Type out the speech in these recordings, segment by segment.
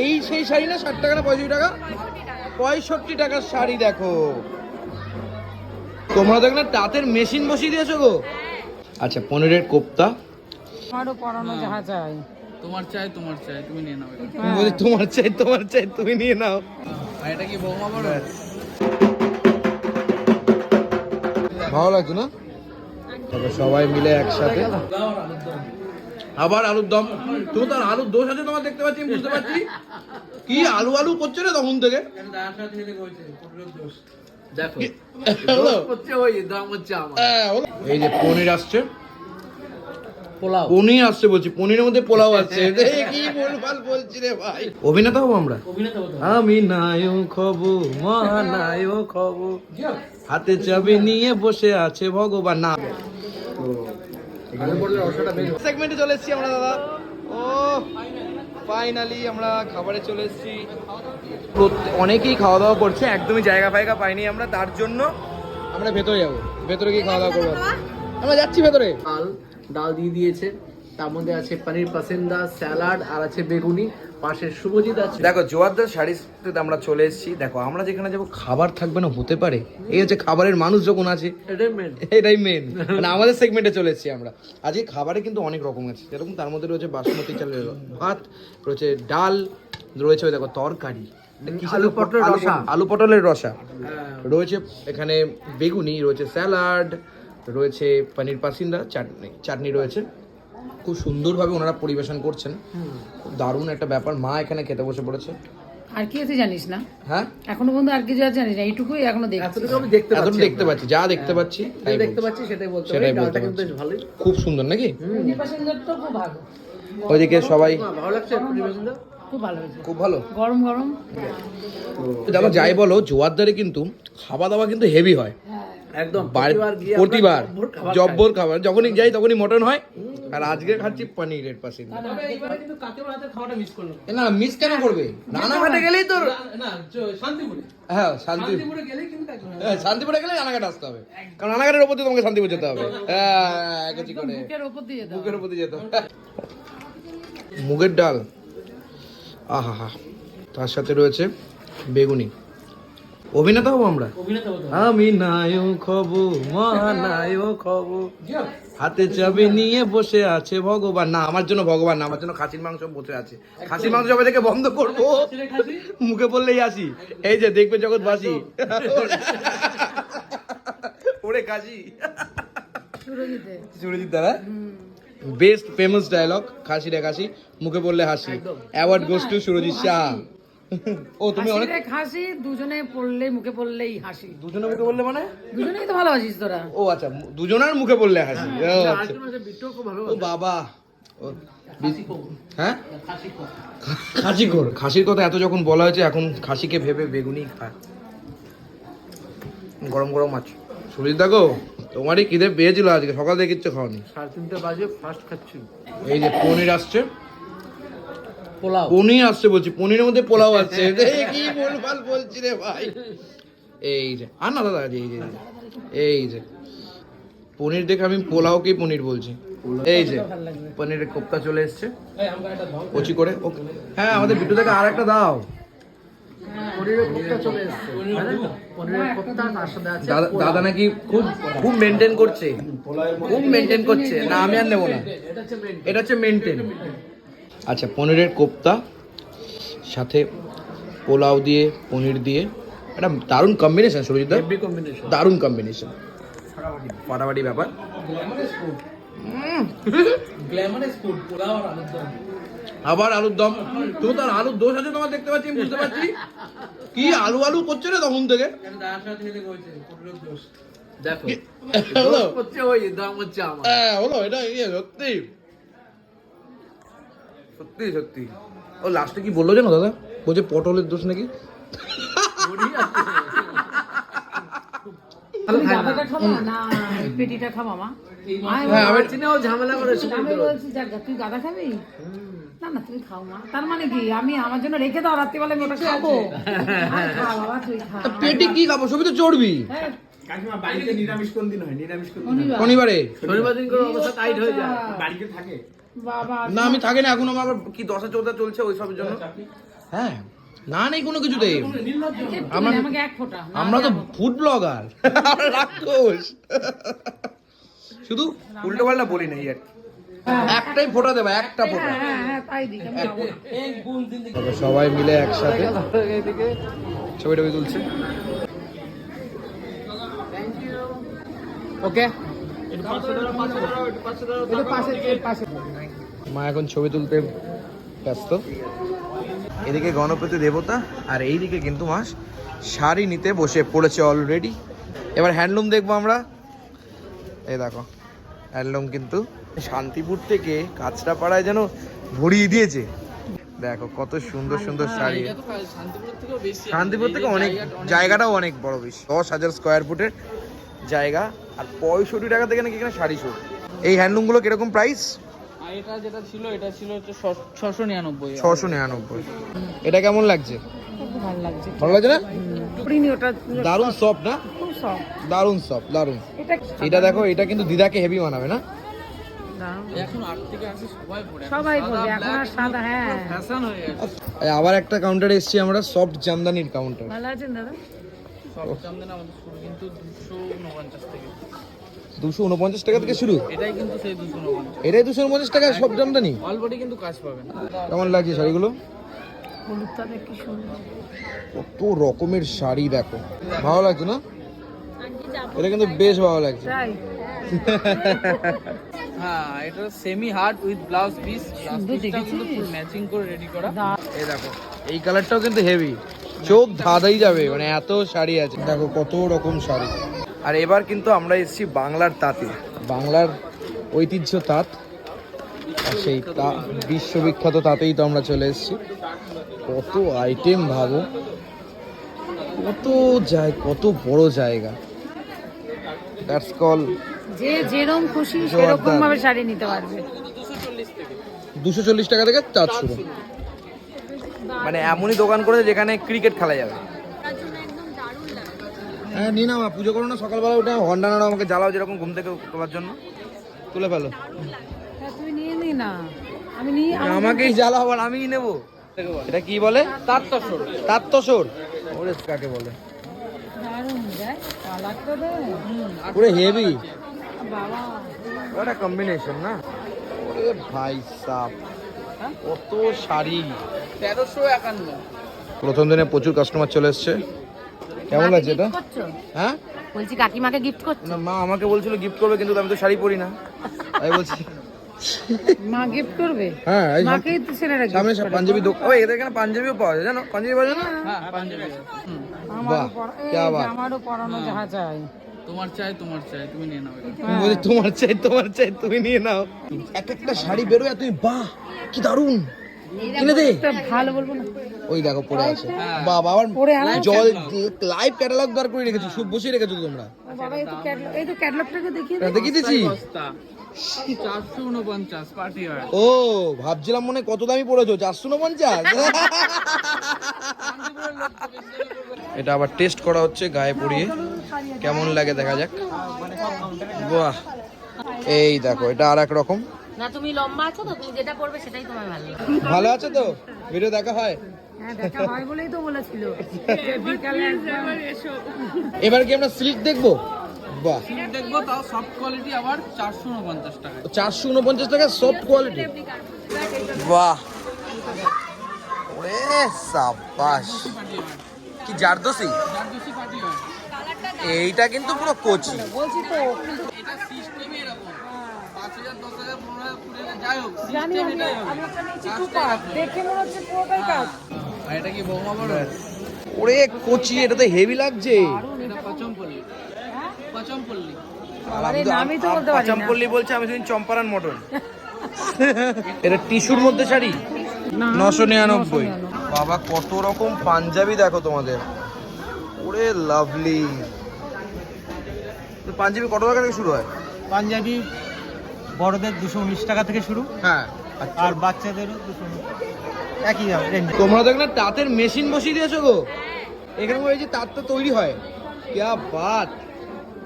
এই সেই শাড়ি না ষাট টাকা না পঁয়ষট্টি টাকা? পঁয়ষট্টি টাকার শাড়ি দেখো। তোমরা দেখলে তাঁতের মেশিন বসিয়ে দিয়েছ গো। আচ্ছা পনিরের কোপ্তা। আমারও পড়ানো যাহা চাই। তোমার চাই তোমার চাই তুমি নিয়ে নাও এটা। তুমি তোমার চাই তোমার চাই তুমি নিয়ে নাও। আর এটা কি বৌমা বড় ভালো লাগছে না? তারপর সবাই মিলে একসাথে। আবার আলুর দম। তুমি তো আর আলুর দোষ আছে তোমার দেখতে পাচ্ছি আমি বুঝতে পারছি। কি আলু আলু করছে না তখন থেকে? হ্যাঁ, হলো? এই যে পনির আসছে। পোলাও। পনির আসছে বলছি পনিরের মধ্যে পোলাও আসছে। কি বলবাল বলছি রে ভাই। অভিনেতা হব আমরা। আমি নায়ক হব মহানায়ক হব হাতে চাবি নিয়ে বসে আছে ভগবান। না। সেগমেন্টে চলে এসেছি আমরা দাদা। ও ফাইনালি আমরা খাবারে চলে এসেছি। অনেকেই খাওয়া দাওয়া করছে একদমই জায়গা ফায়গা পাইনি আমরা তার জন্য আমরা ভেতরে যাব। ভেতরে গিয়ে খাওয়া দাওয়া করব আমরা যাচ্ছি ভেতরে। ডাল ডাল দিয়ে দিয়েছে। তার মধ্যে আছে পনির পাসেন্দা স্যালাড আর আছে বেগুনি। পাশে শুভজিৎ আছে। দেখো জোয়ারদার শাড়িতে আমরা চলে এসেছি। দেখো আমরা যেখানে যাব খাবার থাকবে না হতে পারে। এই হচ্ছে খাবারের মানুষ যখন আছে এটাই মেন এটাই মেন মানে আমাদের সেগমেন্টে চলে এসেছি আমরা। আজকে খাবারে কিন্তু অনেক রকম আছে। যেরকম তার মধ্যে রয়েছে বাসমতি চালের ভাত রয়েছে ডাল রয়েছে ওই দেখো তরকারি। আলু পটলের রসা। আলু পটলের রসা। হ্যাঁ। রয়েছে এখানে বেগুনি রয়েছে স্যালাড রয়েছে পনির পাসিন্দা চাটনি। চাটনি রয়েছে। খুব সুন্দরভাবে ওনারা পরিবেশন করছেন। খুব দারুণ একটা ব্যাপার। মা এখানে খেতে বসে পড়েছে। আর কি আছে জানিস না? হ্যাঁ? এখনও পর্যন্ত আর কিছু আছে জানিস না। এইটুকুই এখনও দেখছি। আমি দেখতে পাচ্ছি দেখতে পাচ্ছি। যা দেখতে পাচ্ছি তাই দেখতে পাচ্ছি সেটাই বলতে সেটাই পারি। বলতে কিন্তু বেশ ভালোই। খুব সুন্দর নাকি? তো খুব ভালো। ওইদিকে সবাই ভালো লাগছে খুব ভালো খুব ভালো। গরম গরম। দেখো যাই বলো জোয়ারদারে কিন্তু খাওয়া দাওয়া কিন্তু হেভি হয়। একদম প্রতিবার জব্বর খাবার যখনই যাই তখনই মটন হয় আর আজকে খাচ্ছি পনিরের পাশে। না মিস কেন করবে? রানাঘাটে গেলেই তো না শান্তিপুরে। হ্যাঁ শান্তি শান্তিপুরে হ্যাঁ, শান্তিপুরে গেলে রানাঘাট আসতে হবে। কারণ রানাঘাটের ওপর দিয়ে তোমাকে শান্তিপুর যেতে হবে। হ্যাঁ করে। বুকের ওপর দিয়ে যেতে হবে। মুগের ডাল। আহা হা তার সাথে রয়েছে বেগুনি। অভিনেতা হব আমরা? আমি নায়ক হব মহানায়ক হব। হাতে চাবি নিয়ে বসে আছে ভগবান। না আমার জন্য ভগবান না আমার জন্য খাসির মাংস বসে আছে। খাসির মাংস সবাই থেকে বন্ধ করব। মুখে বললেই আসি এই যে দেখবে জগৎ বাসি ওরে সুরজিতে। সুরজিৎ দাদা? বেস্ট ফেমাস ডায়লগ খাসি রে খাসি। মুখে বললে হাসি। Award goes to Surajit Shah. ও তুমি অনেক হাসি খাসি দুজনে পড়লে মুখে পড়লেই হাসি। দুজনে মুখে বললে মানে? দুজনেই তো ভালোবাসিস তোরা। ও আচ্ছা দুজনের মুখে বললে হাসি ও, আচ্ছা। ও বাবা। হ্যাঁ? খাসি কর খাসির কথা এত যখন বলা হয়েছে এখন খাসিকে ভেবে বেগুনি খায়। গরম গরম মাছ। সুরজিৎ দেখো তোমারই খিদে পেয়েছিল আজকে। সকাল থেকে কিচ্ছু খাওনি। সাড়ে তিনটে বাজে ফার্স্ট খাচ্ছি এই যে পনির আসছে। পোলাও। পনির আসছে বলছি পনিরের মধ্যে পোলাও আসছে। কি বলবাল বলছি রে ভাই। এই যে আর না দাদা এই যে এই যে, পনির দেখে আমি পোলাওকেই পনির বলছি? এই যে পনিরের কোপ্তা চলে এসছে। কচি করে হ্যাঁ আমাদের বিটু থেকে আর একটা দাও দাদা নাকি খুব খুব মেনটেন করছে। খুব মেনটেন করছে। না আমি আর নেব না। এটা হচ্ছে এটা হচ্ছে মেনটেন আচ্ছা পনিরের কোপ্তা সাথে পোলাও দিয়ে পনির দিয়ে একটা দারুণ কম্বিনেশন সুরজিৎ কম্বিনেশন দারুণ কম্বিনেশন ফাটাফাটি ব্যাপার। আবার আলুর দম। তো আর আলুর দোষ আছে তোমার দেখতে পাচ্ছি বুঝতে পারছি। কি আলু আলু করছে রে তখন থেকে? দেখো আমার। হ্যাঁ হলো এটা ইয়ে সত্যি। সত্যি সত্যি। ও লাস্টে কি বলল জানো দাদা? বলছে পটলের দোষ নাকি? বড়ি আছে। তুমি গাদাটা খাবা? না এই পেটিটা খাবা মা। আমি হ্যাঁ আমি চিনে ও ঝামেলা করে আমি বলছি তুই গাদা খাবি? না না তুমি খাও মা। তার মানে কি? আমি আমার জন্য রেখে দাও রাত্রিবেলা আমি ওটা খাব। পেটে কি খাব? সবই তো চর্বি। হ্যাঁ, হয়? শনিবার। শনিবারে? দিন করে অবস্থা টাইট হয়ে যায়। বাড়িতে থাকে? না আমি থাকি না এখন আমার আবার কি দশা চৌদা চলছে ওই সবের জন্য হ্যাঁ না নেই কোনো কিছুতে আমরা- আমাকে এক ফোঁটা না, আমরা তো। ফুড ব্লগার রাক্ষস। শুধু উল্টো পাল্টা বলি না আর কি। একটাই ফোটা দেবা একটা ফোটা। হ্যাঁ হ্যাঁ হ্যাঁ সবাই মিলে একসাথে ছবি টবি তুলছে। ওকে মা এখন ছবি তুলতে ব্যস্ত। এদিকে গণপতি দেবতা আর এইদিকে কিন্তু মা শাড়ি নিতে বসে পড়েছে অলরেডি এবার হ্যান্ডলুম দেখব আমরা। এই দেখো হ্যান্ডলুম কিন্তু শান্তিপুর থেকে কাঁচরাপাড়ায় যেন ভরিয়ে দিয়েছে। দেখো কত সুন্দর সুন্দর শাড়ি। শান্তিপুর থেকে অনেক জায়গাটাও অনেক বড় বেশি। দশ হাজার স্কোয়ার ফুটের জায়গা। আর পঁয়ষট্টি টাকা থেকে নাকি এখানে শাড়ি শুরু এই হ্যান্ডলুমগুলো কীরকম প্রাইস আর এটা যেটা ছিল এটা ছিল হচ্ছে ছশো নিরানব্বই। ছশো নিরানব্বই। এটা কেমন লাগছে? খুব ভালো লাগছে। ভালো লাগছে না? পড়িনি ওটা দারুণ সফট না? দারুণ সফট দারুণ। এটা এটা দেখো এটা কিন্তু দিদাকে হেভি বানাবে না? দারুণ। এখন আট থেকে আসে সবাই পড়ে সবাই বলবে এখন আর সাদা হ্যাঁ। এই আবার একটা কাউন্টারে এসছি আমরা সফট জামদানির কাউন্টার ভালো আছেন দাদা? সব জামদানি আমাদের শুরু কিন্তু দুশো উনপঞ্চাশ থেকে। দুশো উনপঞ্চাশ টাকা থেকে শুরু। এটাই কিন্তু সেই দুশো উনপঞ্চাশ। এটাই দুশো উনপঞ্চাশ টাকা সব জামদানি অলরেডি কিন্তু কাজ পাবেন। কেমন লাগছে শাড়িগুলো? কত রকমের শাড়ি দেখো। ভালো লাগছে না? এটা কিন্তু বেশ ভালো লাগছে। হ্যাঁ এটা semi hard with blouse piece matching করে রেডি করা। এই দেখো এই কালারটাও কিন্তু হেভি চোখ ধাঁধাই যাবে মানে এত শাড়ি আছে। দেখো কত রকম শাড়ি। আর এবার কিন্তু আমরা এসেছি বাংলার তাঁতে। বাংলার ঐতিহ্য তাঁত। আর সেই তা বিশ্ববিখ্যাত তাঁতেই তো আমরা চলে এসেছি। কত আইটেম ভাবো। কত জায় কত বড় জায়গা। দ্যাটস কল যে যেরকম খুশি সেরকম ভাবে শাড়ি নিতে পারবে। দুশো চল্লিশ টাকা থেকে চার শুরু মানে এমনই দোকান করেছে যেখানে ক্রিকেট খেলা যাবে। হ্যাঁ নি না মা পুজো করো না সকালবেলা ওটা হন্ডা নাড়া আমাকে জ্বালাও যেরকম ঘুম থেকে তোলার জন্য। তুলে ফেলো। হ্যাঁ, তুই নিয়ে নি না। আমি নিয়ে আমাকেই জ্বালা আবার আমি নেব। এটা কি বলে? তার তসর তাত্তসর। ওরে কাকে বলে? পুরো হেভি বাবা। ওটা কম্বিনেশন না? ওরে ভাই সাপ কত শাড়ি। তেরোশো একান্ন। প্রথম দিনে প্রচুর কাস্টমার চলে এসছে। কেমন লাগছে এটা? হ্যাঁ? বলছি কাকিমাকে গিফট করছ? না মা আমাকে বলছিল গিফট করবে কিন্তু আমি তো শাড়ি পরি না। তাই বলছি মা গিফট করবে? হ্যাঁ মাকেই তো ছেলেরা সামনে। পাঞ্জাবি দোকান ও এদের এখানে পাঞ্জাবিও পাওয়া যায় জানো? পাঞ্জাবি পাওয়া যায় না? হ্যাঁ পাঞ্জাবি। হুম। আমারও বাহ। আমারও পরানো যাহা চাই। তোমার চাই তোমার চাই তুমি নিয়ে নাও বলছি তোমার চাই তোমার চাই তুমি নিয়ে নাও। এক একটা শাড়ি বেরোয় তুমি বাহ কি দারুণ কিনে দে। ভালো বলব না। ওই দেখো পড়ে আছে। বাবা আবার জল লাইভ ক্যাটালগ বার করে রেখেছো সব বসিয়ে রেখেছো তোমরা। ও বাবা এই তো ক্যাটলগ এই তো ক্যাটলগটাকে দেখিয়ে দে। দেখিয়ে দিচ্ছি বস্তা চারশো উনপঞ্চাশ পার্টি ওয়ার ও ভাবছিলাম মনে কত দামি পড়েছো চারশো উনপঞ্চাশ এটা আবার টেস্ট করা হচ্ছে গায়ে পরিয়ে। কেমন লাগে দেখা যাক। বাহ। এই দেখো এটা আর এক রকম। না তুমি লম্বা আছো তো তুমি যেটা পড়বে সেটাই তোমার ভালো লাগবে। ভালো আছে তো? ভিডিও দেখা হয়? হ্যাঁ দেখা হয় বলেই তো বলেছিল। যে বিকালে একদম এবার কি আমরা সিল্ক দেখব? বাহ। দেখব তাও সফট কোয়ালিটি আবার চারশো উনপঞ্চাশ টাকা। চারশো উনপঞ্চাশ টাকা সফট কোয়ালিটি বাহ। ওরে সাবাস কি জারদোসি? এইটা কিন্তু পুরো কোচি। বলছি তো এটা সিস্টেমই এরকম। জানি আমি আমি একটা নিয়েছি টু পার্ট দেখে মনে হচ্ছে পুরোটাই কাজ এটা কি বৌমা বড় ওরে কোচি এটা তো হেভি লাগছে। এটা পচমপল্লি পচমপল্লি আরে নামই তো বলতে পারি না। চম্পল্লি বলছে আমি শুনি চম্পারান মটন। এটা টিস্যুর মধ্যে শাড়ি? নশো নিরানব্বই। বাবা কত রকম পাঞ্জাবি দেখো তোমাদের। ওরে লাভলি পাঞ্জাবি কত টাকা থেকে শুরু হয়? পাঞ্জাবি বড়দের দুশো উনিশ টাকা থেকে শুরু। হ্যাঁ আর বাচ্চাদেরও দুশো একই দাম তোমরা দেখলে তাঁতের মেশিন বসিয়ে দিয়েছ গো। এখানে মনে হয়েছে তাঁত তো তৈরি হয়। ক্যা বাত।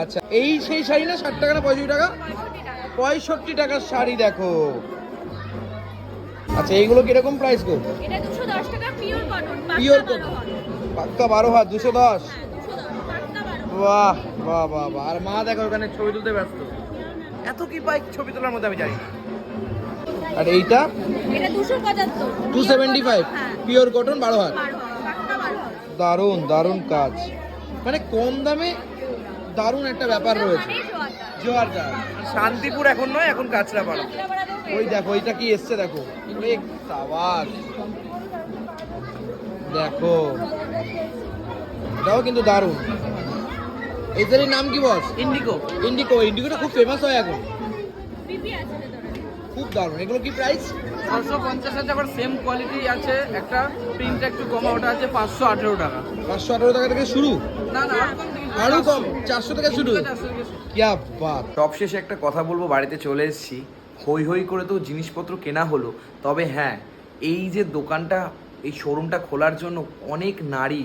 আচ্ছা এই সেই শাড়ি না ষাট টাকা না পঁয়ষট্টি টাকা? পঁয়ষট্টি টাকার শাড়ি দেখো। আচ্ছা এইগুলো কীরকম প্রাইস গো? পিওর কটন পাক্কা বারো হাত। দুশো দশ? বারো বাহ বাহ বাহ বাহ। আর মা দেখো ওখানে ছবি তুলতে ব্যস্ত। এত কি পাই ছবি তোলার মধ্যে আমি জানি না। আর এইটা? এটা দুশো পঁচাত্তর। Two seventy five. হ্যাঁ। পিওর কটন বারো হাত বারো পাক্কা দারুণ দারুণ কাজ। মানে কম দামে দারুণ একটা ব্যাপার রয়েছে। মানে জোয়ারটা শান্তিপুর এখন নয় এখন কাঁচরাপাড়া ওই দেখো ওইটা কি এসছে দেখো। সাবাস। দেখো। এটাও কিন্তু দারুণ। এটারই নাম কি বস? ইন্ডিগো ইন্ডিকো ইন্ডিকোটা খুব ফেমাস হয় এখন। আছে খুব দারুণ। এগুলো কি প্রাইস ছশো পঞ্চাশ টাকার সেম কোয়ালিটি আছে। একটা প্রিন্ট একটু কমা ওটা আছে পাঁচশো আঠেরো টাকা। পাঁচশো আঠারো টাকা থেকে শুরু? না না আরও কম চারশো। টাকা শুরু? চারশো থেকে শুরু। বাত শেষে একটা কথা বলব বাড়িতে চলে এসেছি। হই হই করে তো জিনিসপত্র কেনা হলো। তবে হ্যাঁ এই যে দোকানটা এই শোরুমটা খোলার জন্য অনেক নারী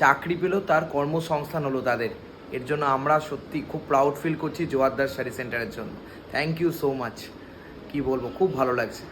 চাকরি পেল তার কর্মসংস্থান হলো তাদের। এর জন্য আমরা সত্যি খুব প্রাউড ফিল করছি জোয়ারদার শাড়ি সেন্টারের জন্য। থ্যাংক ইউ সো মাচ কি বলব, খুব ভালো লাগছে।